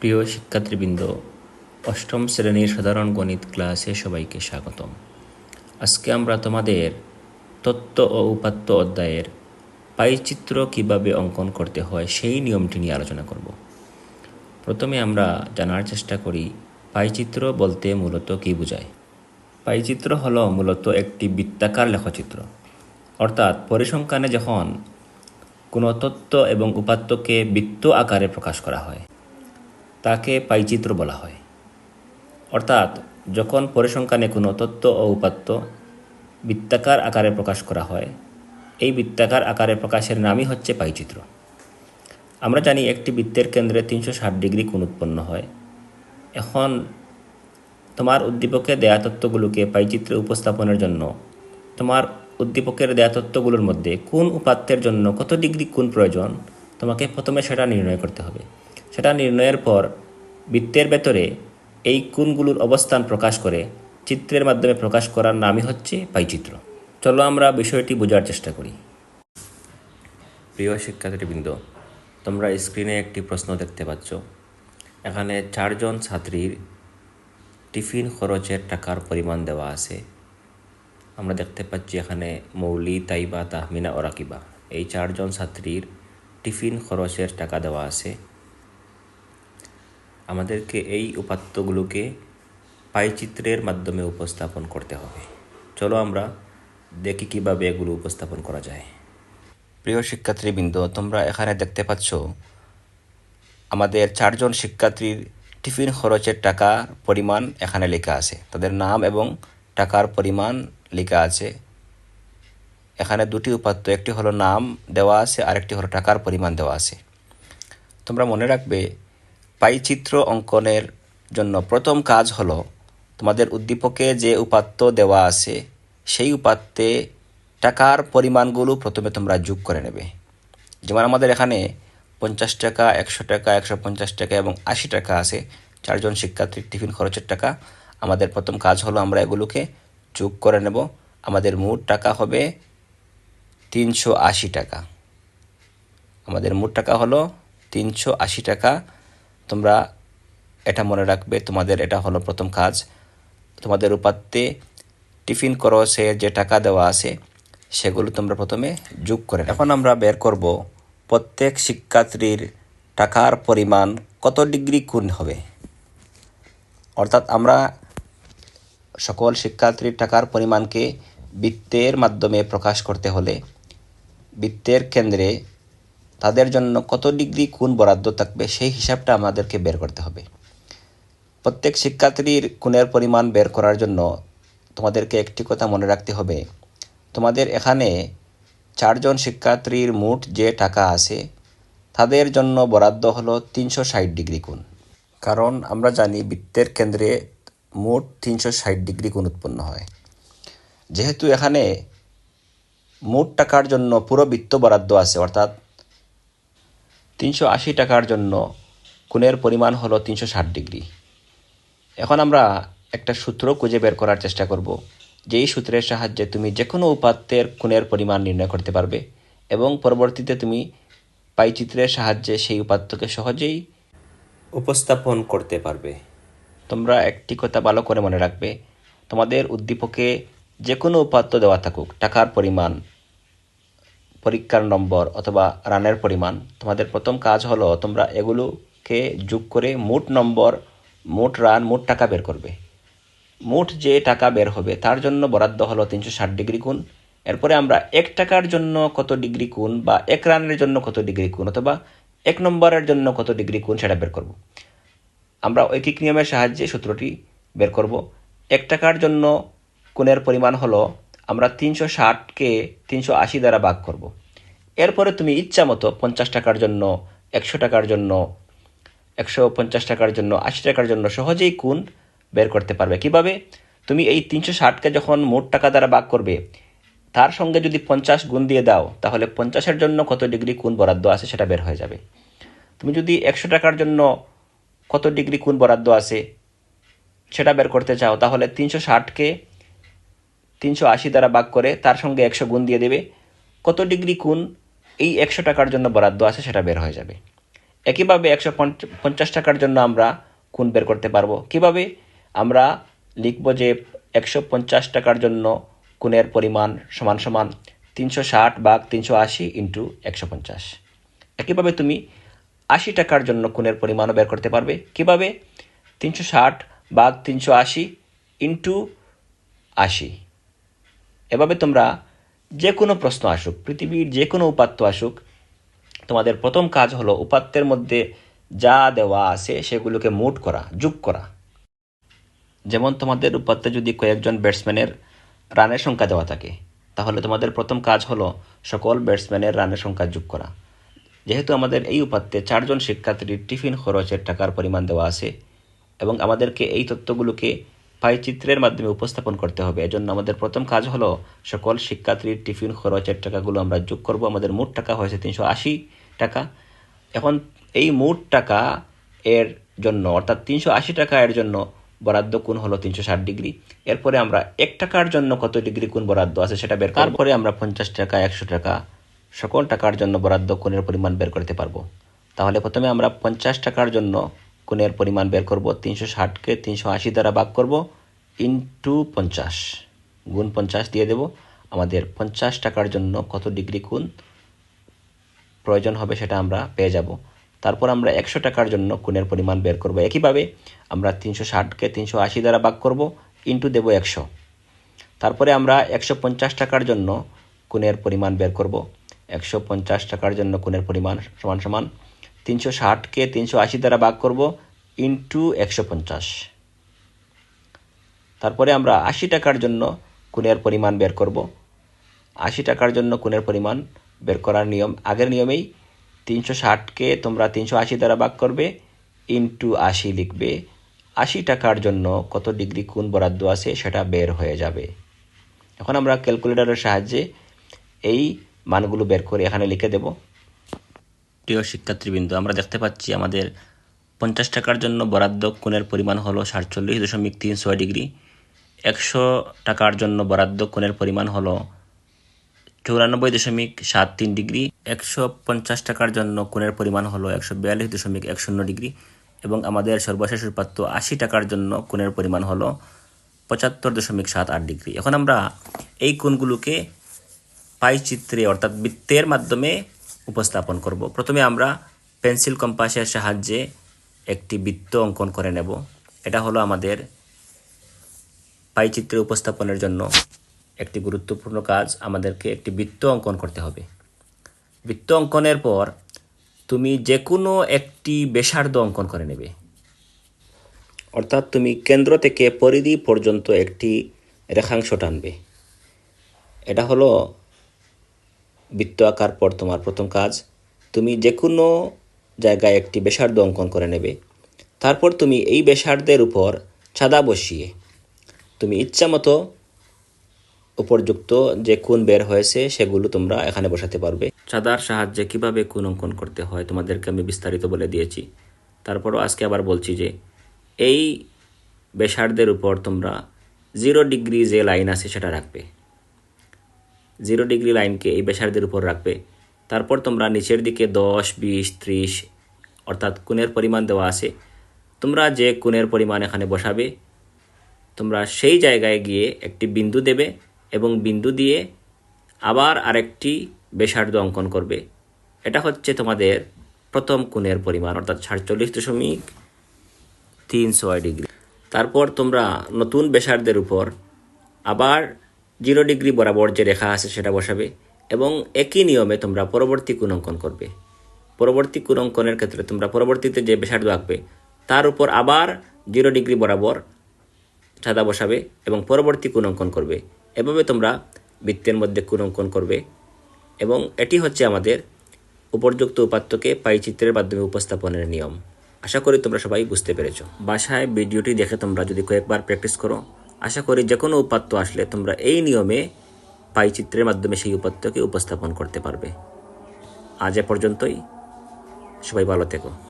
প্রিয় শিক্ষার্থীবৃন্দ, অষ্টম শ্রেণির সাধারণ গণিত ক্লাসে সবাইকে স্বাগতম। আজকে আমরা তোমাদের তত্ত্ব ও উপাত্ত অধ্যায়ের পাইচিত্র কীভাবে অঙ্কন করতে হয় সেই নিয়মটি নিয়ে আলোচনা করব। প্রথমে আমরা জানার চেষ্টা করি পাইচিত্র বলতে মূলত কী বোঝায়? পাইচিত্র হলো মূলত একটি বৃত্তাকার লেখচিত্র। অর্থাৎ পরিসংখ্যানে যখন কোনো তত্ত্ব এবং উপাত্তকে বৃত্ত আকারে প্রকাশ করা হয় তাকে পাইচিত্র বলা হয়। অর্থাৎ, যখন পরিসংখ্যানে কোনো তত্ত্ব ও উপাত্ত বৃত্তাকার আকারে প্রকাশ করা হয়, এই বৃত্তাকার আকারে প্রকাশের নামই হচ্ছে পাইচিত্র। আমরা জানি একটি বৃত্তের কেন্দ্রে তিনশো ষাট ডিগ্রি কোণ উৎপন্ন হয়। এখন, তোমার উদ্দীপকে দেয়া তত্ত্বগুলোকে পাইচিত্রে উপস্থাপনের জন্য তোমার উদ্দীপকের দেয়া তত্ত্বগুলোর মধ্যে কোন উপাত্তের জন্য কত ডিগ্রি কোন প্রয়োজন তোমাকে প্রথমে সেটা নির্ণয় করতে হবে। সেটা নির্ণয়ের পর বৃত্তের ভেতরে এই কোণগুলোর অবস্থান প্রকাশ করে চিত্রের মাধ্যমে প্রকাশ করার নামই হচ্ছে পাইচিত্র। চলো আমরা বিষয়টি বোঝার চেষ্টা করি। প্রিয় শিক্ষার্থীবৃন্দ, তোমরা স্ক্রিনে একটি প্রশ্ন দেখতে পাচ্ছ। এখানে চারজন ছাত্রীর টিফিন খরচের টাকার পরিমাণ দেওয়া আছে। আমরা দেখতে পাচ্ছি এখানে মৌলি, তাইবা, তাহমিনা, ওরাকিবা। এই চারজন ছাত্রীর টিফিন খরচের টাকা দেওয়া আছে। আমাদেরকে এই উপাত্তগুলোকে পাইচিত্রের মাধ্যমে উপস্থাপন করতে হবে। চলো আমরা দেখি কীভাবে এগুলো উপস্থাপন করা যায়। প্রিয় শিক্ষার্থীবৃন্দ, তোমরা এখানে দেখতে পাচ্ছ, আমাদের চারজন শিক্ষার্থীর টিফিন খরচের টাকার পরিমাণ এখানে লেখা আছে। তাদের নাম এবং টাকার পরিমাণ লেখা আছে। এখানে দুটি উপাত্ত, একটি হলো নাম দেওয়া আছে আরেকটি হলো টাকার পরিমাণ দেওয়া আছে। তোমরা মনে রাখবে পাইচিত্র অঙ্কনের জন্য প্রথম কাজ হল, তোমাদের উদ্দীপকে যে উপাত্ত দেওয়া আছে, সেই উপাত্তে টাকার পরিমাণগুলো প্রথমে তোমরা যোগ করে নেবে। যেমন আমাদের এখানে পঞ্চাশ টাকা, একশো টাকা, একশো পঞ্চাশ টাকা এবং আশি টাকা আছে, চারজন শিক্ষার্থীর টিফিন খরচের টাকা। আমাদের প্রথম কাজ হলো আমরা এগুলোকে যোগ করে নেব। আমাদের মোট টাকা হবে তিনশো আশি টাকা। আমাদের মোট টাকা হলো তিনশো আশি টাকা। তোমরা এটা মনে রাখবে, তোমাদের এটা হলো প্রথম কাজ। তোমাদের উপাত্তে টিফিন খরচের যে টাকা দেওয়া আছে, সেগুলো তোমরা প্রথমে যোগ করে এখন আমরা বের করব প্রত্যেক শিক্ষার্থীর টাকার পরিমাণ কত ডিগ্রি কোণ হবে? অর্থাৎ আমরা সকল শিক্ষার্থীর টাকার পরিমাণকে বৃত্তের মাধ্যমে প্রকাশ করতে হলে বৃত্তের কেন্দ্রে তাদের জন্য কত ডিগ্রি কোন বরাদ্দ থাকবে সেই হিসাবটা আমাদেরকে বের করতে হবে। প্রত্যেক শিক্ষার্থীর কোণের পরিমাণ বের করার জন্য তোমাদেরকে একটি কথা মনে রাখতে হবে। তোমাদের এখানে চারজন শিক্ষার্থীর মোট যে টাকা আছে, তাদের জন্য বরাদ্দ হলো তিনশো ষাট ডিগ্রি কোণ। কারণ আমরা জানি বৃত্তের কেন্দ্রে মোট তিনশো ষাট ডিগ্রি কোণ উৎপন্ন হয়। যেহেতু এখানে মোট টাকার জন্য পুরো বৃত্ত বরাদ্দ আছে, অর্থাৎ তিনশো আশি টাকার জন্য কোণের পরিমাণ হলো তিনশো ষাট ডিগ্রি। এখন আমরা একটা সূত্র খুঁজে বের করার চেষ্টা করব, যেই সূত্রের সাহায্যে তুমি যে কোনো উপাত্তের কোণের পরিমাণ নির্ণয় করতে পারবে এবং পরবর্তীতে তুমি পাইচিত্রের সাহায্যে সেই উপাত্তকে সহজেই উপস্থাপন করতে পারবে। তোমরা একটি কথা ভালো করে মনে রাখবে, তোমাদের উদ্দীপকে যে কোনো উপাত্ত দেওয়া থাকুক, টাকার পরিমাণ পরীক্ষার নম্বর অথবা রানের পরিমাণ। তোমাদের প্রথম কাজ হলো তোমরা এগুলোকে যোগ করে মোট নম্বর, মোট রান, মোট টাকা বের করবে। মোট যে টাকা বের হবে তার জন্য বরাদ্দ হলো তিনশো ষাট ডিগ্রি কোণ এরপরে আমরা এক টাকার জন্য কত ডিগ্রি কোণ বা এক রানের জন্য কত ডিগ্রি কোণ অথবা এক নম্বরের জন্য কত ডিগ্রি কোণ সেটা বের করব। আমরা ঐকিক নিয়মের সাহায্যে সূত্রটি বের করব। এক টাকার জন্য কোণের পরিমাণ হলো আমরা তিনশো ষাটকে তিনশো আশি দ্বারা ভাগ করব। এরপরে তুমি ইচ্ছা মতো পঞ্চাশ টাকার জন্য, একশো টাকার জন্য, একশো পঞ্চাশ টাকার জন্য, আশি টাকার জন্য সহজেই কোণ বের করতে পারবে। কীভাবে? তুমি এই তিনশো ষাটকে যখন মোট টাকা দ্বারা ভাগ করবে, তার সঙ্গে যদি পঞ্চাশ গুণ দিয়ে দাও, তাহলে পঞ্চাশের জন্য কত ডিগ্রি কোণ বরাদ্দ আছে সেটা বের হয়ে যাবে। তুমি যদি একশো টাকার জন্য কত ডিগ্রি কোণ বরাদ্দ আছে সেটা বের করতে চাও, তাহলে তিনশো ষাটকে তিনশো আশি দ্বারা ভাগ করে তার সঙ্গে একশো গুণ দিয়ে দেবে। কত ডিগ্রি কোণ? এই একশো টাকার জন্য বরাদ্দ আছে, সেটা বের হয়ে যাবে। একইভাবে একশো পঞ্চাশ টাকার জন্য আমরা কোন বের করতে পারব। কীভাবে? আমরা লিখব যে একশো পঞ্চাশ টাকার জন্য কোণের পরিমাণ সমান সমান তিনশো ষাট বাঘ তিনশো আশি ইন্টু একশো পঞ্চাশ। একইভাবে তুমি আশি টাকার জন্য কোণের পরিমাণও বের করতে পারবে। কীভাবে? তিনশো ষাট বাঘ তিনশো আশি ইন্টু আশি। এভাবে তোমরা যে কোনো প্রশ্ন আসুক, পৃথিবীর যে কোনো উপাত্ত আসুক, তোমাদের প্রথম কাজ হলো উপাত্তের মধ্যে যা দেওয়া আছে সেগুলোকে মোট করা, যোগ করা। যেমন তোমাদের উপাত্তে যদি কয়েকজন ব্যাটসম্যানের রানের সংখ্যা দেওয়া থাকে, তাহলে তোমাদের প্রথম কাজ হলো সকল ব্যাটসম্যানের রানের সংখ্যা যোগ করা। যেহেতু আমাদের এই উপাত্তে চারজন শিক্ষার্থীর টিফিন খরচের টাকার পরিমাণ দেওয়া আছে এবং আমাদেরকে এই তথ্যগুলোকে পাইচিত্রের মাধ্যমে উপস্থাপন করতে হবে। এজন্য আমাদের প্রথম কাজ হলো সকল শিক্ষার্থীর টিফিন খরচের টাকাগুলো আমরা যোগ করব। আমাদের মোট টাকা হয়েছে তিনশো আশি টাকা। এখন এই মোট টাকা এর জন্য, অর্থাৎ তিনশো আশি টাকা এর জন্য বরাদ্দ কোণ হলো তিনশো ষাট ডিগ্রি। এরপরে আমরা এক টাকার জন্য কত ডিগ্রি কোণ বরাদ্দ আছে সেটা বের তারপরে আমরা পঞ্চাশ টাকা, একশো টাকা সকল টাকার জন্য বরাদ্দ কোণের পরিমাণ বের করতে পারব। তাহলে প্রথমে আমরা পঞ্চাশ টাকার জন্য কোণের পরিমাণ বের করব তিনশো ষাটকে তিনশো আশি দ্বারা ভাগ করব ইন্টু পঞ্চাশ। গুণ পঞ্চাশ দিয়ে দেব। আমাদের পঞ্চাশ টাকার জন্য কত ডিগ্রি কোণ প্রয়োজন হবে সেটা আমরা পেয়ে যাব। তারপর আমরা একশো টাকার জন্য কোণের পরিমাণ বের করব একইভাবে। আমরা তিনশো ষাটকে তিনশো আশি দ্বারা ভাগ করব ইন্টু দেব একশো। তারপরে আমরা একশো পঞ্চাশ টাকার জন্য কোণের পরিমাণ বের করব। একশো পঞ্চাশ টাকার জন্য কোণের পরিমাণ সমান সমান তিনশো ষাটকে তিনশো আশি দ্বারা ভাগ করব ইন্টু একশো পঞ্চাশ। তারপরে আমরা আশি টাকার জন্য কোণের পরিমাণ বের করব। আশি টাকার জন্য কোণের পরিমাণ বের করার নিয়ম আগের নিয়মেই তিনশো ষাটকে তোমরা তিনশো আশি দ্বারা ভাগ করবে, ইন্টু আশি লিখবে। আশি টাকার জন্য কত ডিগ্রি কোণ বরাদ্দ আছে সেটা বের হয়ে যাবে। এখন আমরা ক্যালকুলেটরের সাহায্যে এই মানগুলো বের করে এখানে লিখে দেব। প্রিয় শিক্ষার্থীবৃন্দ, আমরা দেখতে পাচ্ছি আমাদের পঞ্চাশ টাকার জন্য বরাদ্দ কোণের পরিমাণ হলো সাতচল্লিশ দশমিক তিন ছয় ডিগ্রি। একশো টাকার জন্য বরাদ্দ কোণের পরিমাণ হলো চৌরানব্বই দশমিক সাত তিন ডিগ্রি। একশো পঞ্চাশ টাকার জন্য কোণের পরিমাণ হলো একশো বিয়াল্লিশ দশমিক এক শূন্য ডিগ্রি এবং আমাদের সর্বশেষ উৎপাত্য আশি টাকার জন্য কোণের পরিমাণ হলো পঁচাত্তর দশমিক সাত আট ডিগ্রি। এখন আমরা এই কোণগুলোকে পাই চিত্রে অর্থাৎ বৃত্তের মাধ্যমে উপস্থাপন করব। প্রথমে আমরা পেন্সিল কম্পাসের সাহায্যে একটি বৃত্ত অঙ্কন করে নেব। এটা হলো আমাদের পাই চিত্রে উপস্থাপনের জন্য একটি গুরুত্বপূর্ণ কাজ। আমাদেরকে একটি বৃত্ত অঙ্কন করতে হবে। বৃত্ত অঙ্কনের পর তুমি যে কোনো একটি বেসার্ধ অঙ্কন করে নেবে। অর্থাৎ তুমি কেন্দ্র থেকে পরিধি পর্যন্ত একটি রেখাংশ টানবে। এটা হলো বৃত্ত আঁকার পর তোমার প্রথম কাজ, তুমি যে কোনো জায়গায় একটি বেসার্ধ অঙ্কন করে নেবে। তারপর তুমি এই বেসার্ধের উপর ছাদা বসিয়ে, তুমি ইচ্ছা মতো উপরযুক্ত যে কোন বের হয়েছে সেগুলো তোমরা এখানে বসাতে পারবে। চাঁদার সাহায্যে কীভাবে কোন অঙ্কন করতে হয় তোমাদেরকে আমি বিস্তারিত বলে দিয়েছি। তারপরও আজকে আবার বলছি যে, এই বেসার্ধের উপর তোমরা জিরো ডিগ্রি যে লাইন আছে সেটা রাখবে। জিরো ডিগ্রি লাইনকে এই ব্যাসার্ধের উপর রাখবে। তারপর তোমরা নিচের দিকে দশ, বিশ, ত্রিশ, অর্থাৎ কোণের পরিমাণ দেওয়া আছে, তোমরা যে কোণের পরিমাণ এখানে বসাবে, তোমরা সেই জায়গায় গিয়ে একটি বিন্দু দেবে এবং বিন্দু দিয়ে আবার আরেকটি ব্যাসার্ধ অঙ্কন করবে। এটা হচ্ছে তোমাদের প্রথম কোণের পরিমাণ, অর্থাৎ সাতচল্লিশ দশমিক তিন ছয় ডিগ্রি। তারপর তোমরা নতুন ব্যাসার্ধের উপর আবার জিরো ডিগ্রি বরাবর যে রেখা আছে সেটা বসাবে এবং একই নিয়মে তোমরা পরবর্তী কোণ অঙ্কন করবে। পরবর্তী কোণ অঙ্কনের ক্ষেত্রে তোমরা পরবর্তীতে যে ব্যাসার্ধ আঁকবে, তার উপর আবার জিরো ডিগ্রি বরাবর সাদা বসাবে এবং পরবর্তী কোণ অঙ্কন করবে। এভাবে তোমরা বৃত্তের মধ্যে কোণ অঙ্কন করবে এবং এটি হচ্ছে আমাদের উপর্যুক্ত উপাত্তকে পাইচিত্রের মাধ্যমে উপস্থাপনের নিয়ম। আশা করি তোমরা সবাই বুঝতে পেরেছ। বাসায় ভিডিওটি দেখে তোমরা যদি কয়েকবার প্র্যাকটিস করো আশা করি যে কোনো উপাত্ত আসলে তোমরা এই নিয়মে পাইচিত্রের মাধ্যমে সেই উপাত্যকে উপস্থাপন করতে পারবে। আজ এ পর্যন্তই। সবাই ভালো থেকো।